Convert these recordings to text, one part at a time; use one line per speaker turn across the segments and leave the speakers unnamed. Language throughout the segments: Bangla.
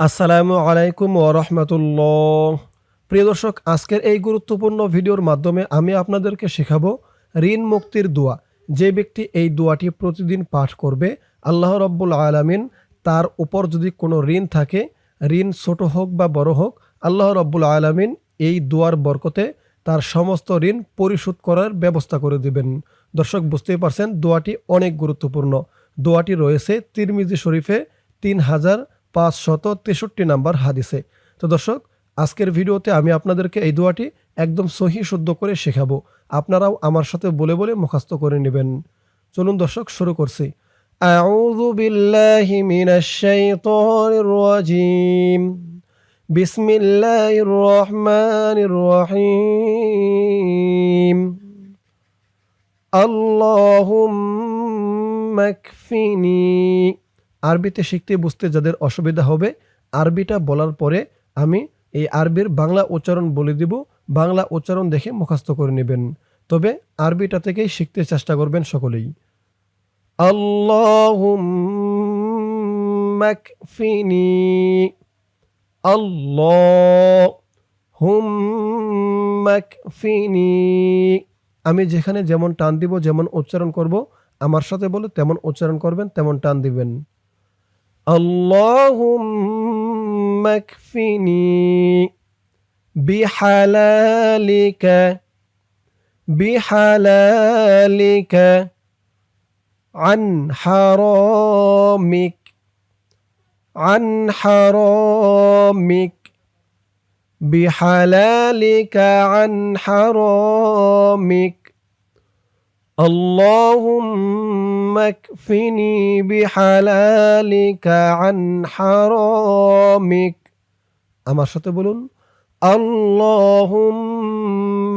আসসালামু আলাইকুম ওরহমতুল্লাহ প্রিয় দর্শক, আজকের এই গুরুত্বপূর্ণ ভিডিওর মাধ্যমে আমি আপনাদেরকে শেখাবো ঋণ মুক্তির দোয়া। যে ব্যক্তি এই দোয়াটি প্রতিদিন পাঠ করবে, আল্লাহ রব্বুল আলামিন তার উপর যদি কোনো ঋণ থাকে, ঋণ ছোট হোক বা বড় হোক, আল্লাহ রব্বুল আলামিন এই দোয়ার বরকতে তার সমস্ত ঋণ পরিশোধ করার ব্যবস্থা করে দিবেন। দর্শক, বুঝতেই পারছেন, দোয়াটি অনেক গুরুত্বপূর্ণ। দোয়াটি রয়েছে তিরমিজি শরীফে তিন হাজার পাঁচশত তেষট্টি নাম্বার হাদিসে তো দর্শক আজকের ভিডিওতে আমি আপনাদেরকে এই দোয়াটি একদম সহি শুদ্ধ করে শেখাবো আপনারাও আমার সাথে বলে বলে মুখস্থ করে নেবেন চলুন দর্শক শুরু করছি أعوذ بالله من الشيطان الرجيم بسم الله الرحمن الرحيم اللهم اكفني আরবিতে শিখতে বুঝতে যাদের অসুবিধা হবে, আরবিটা বলার পরে আমি এই আরবির বাংলা উচ্চারণ বলে দিব। বাংলা উচ্চারণ দেখে মুখস্থ করে নেবেন। তবে আরবিটা থেকেই শিখতে চেষ্টা করবেন সকলেই। আল্লাহুম্মা কফিনি আল্লাহুম্মা কফিনি আমি যেখানে যেমন টান দিব, যেমন উচ্চারণ করব, আমার সাথে বলে তেমন উচ্চারণ করবেন, তেমন টান দিবেন। اللهم اكفني بحلالك بحلالك عن حرامك عن حرامك بحلالك عن حرامك. اللهم اكفني بحلالك عن حرامك আমার সাথে বলুন اللهم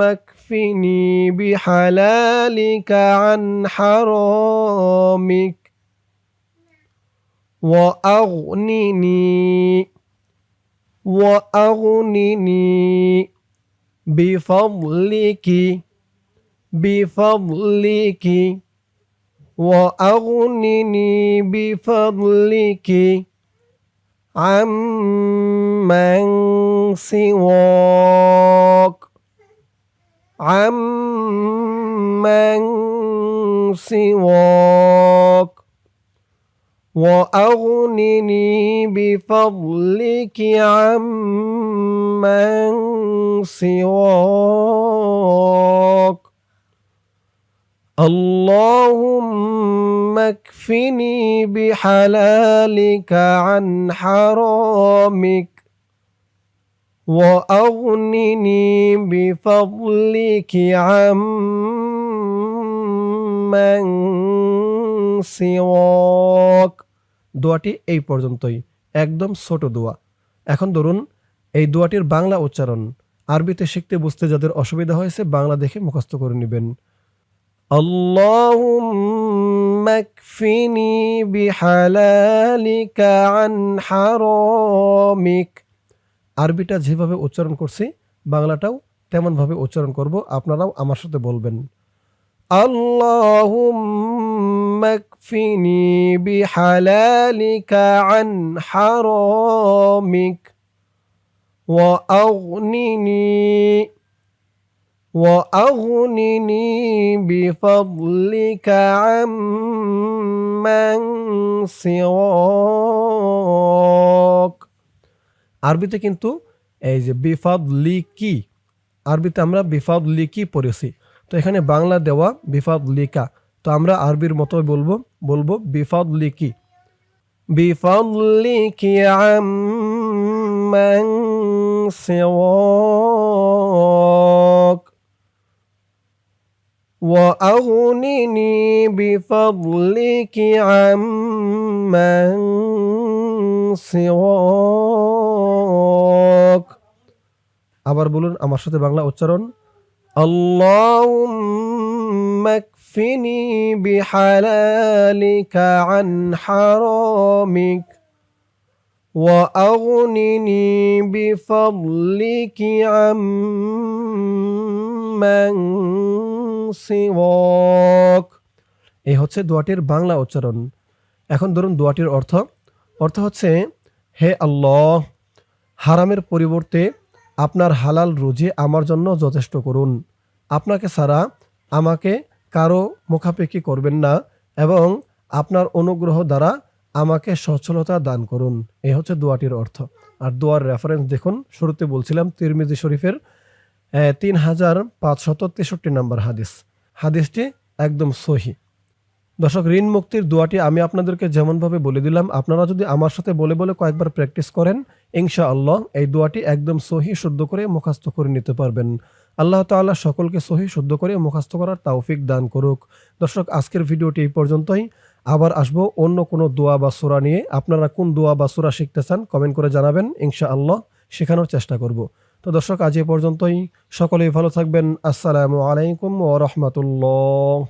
اكفني بحلالك عن حرامك وأغنني وأغنني بفضلك بفضلك وأغنني بفضلك عمن سواك عمن سواك. وأغنني بفضلك عمن سواك. اللهم اكفني بحلالك عن حرامك وأغنني بفضلك عمن سواك দোয়াটি এই পর্যন্তই একদম ছোট দোয়া এখন ধরুন এই দোয়াটির বাংলা উচ্চারণ আরবিতে শিখতে বুঝতে যাদের অসুবিধা হয়েছে বাংলা দেখে মুখস্থ করে নেবেন اللهم اكفني بحلالك عن حرامك আরবিটা যেভাবে উচ্চারণ করছি বাংলাটাও তেমনভাবে উচ্চারণ করব আপনারাও আমার সাথে বলবেন اللهم اكفني بحلالك عن حرامك وأغنني وأغنني بفضلك عمن سواك আরবিতে কিন্তু এই যে বিফাদ লিকি আরবিতে আমরা বিফাদ লিকি পড়েছি তো এখানে বাংলা দেওয়া বিফাদ লিকা তো আমরা আরবির মতো বলবো বলবো বিফাদ লিকি بفضلك عمن سواك وأغنني بفضلك عمن سواك আবার বলুন আমার সাথে বাংলা উচ্চারণ اللهم اكفني بحلالك عن حرامك وأغنني بفضلك عمن সিওয়াক এই হচ্ছে দোয়াটির বাংলা উচ্চারণ এখন ধরুন দোয়াটির অর্থ অর্থ হচ্ছে হে আল্লাহ হারামের পরিবর্তে আপনার হালাল রুজি আমার জন্য যথেষ্ট করুন আপনাকে ছাড়া আমাকে কারো মুখাপেক্ষি করবেন না এবং আপনার অনুগ্রহ দ্বারা আমাকে সচ্ছলতা দান করুন। এই হচ্ছে দোয়াটির অর্থ। আর দোয়ার রেফারেন্স দেখুন, শুরুতে বলছিলাম তিরমিজি শরীফের তিন হাজার পাঁচশত তেষট্টি নম্বর হাদিস। হাদিসটি একদম সহি। দর্শক, ঋণ মুক্তির দোয়াটি আমি আপনাদেরকে যেমনভাবে বলে দিলাম, আপনারা যদি আমার সাথে বলে বলে কয়েকবার প্র্যাকটিস করেন ইনশা আল্লাহ এই দোয়াটি একদম সহি, শুদ্ধ করে মুখাস্ত করে নিতে পারবেন। আল্লাহ তাআলা সকলকে সহি, শুদ্ধ করে মুখাস্ত করার তৌফিক দান করুক। দর্শক, আজকের ভিডিওটি এই পর্যন্তই। আবার আসব অন্য কোনো দোয়া বা সুরা নিয়ে। আপনারা কোন দোয়া বা সুরা শিখতে চান কমেন্ট করে জানাবেন ইনশা আল্লাহ শেখানোর চেষ্টা করব। তো দর্শক, আজ এ পর্যন্তই। সকলেই ভালো থাকবেন। আসসালামু আলাইকুম ও রহমতুল্লাহ।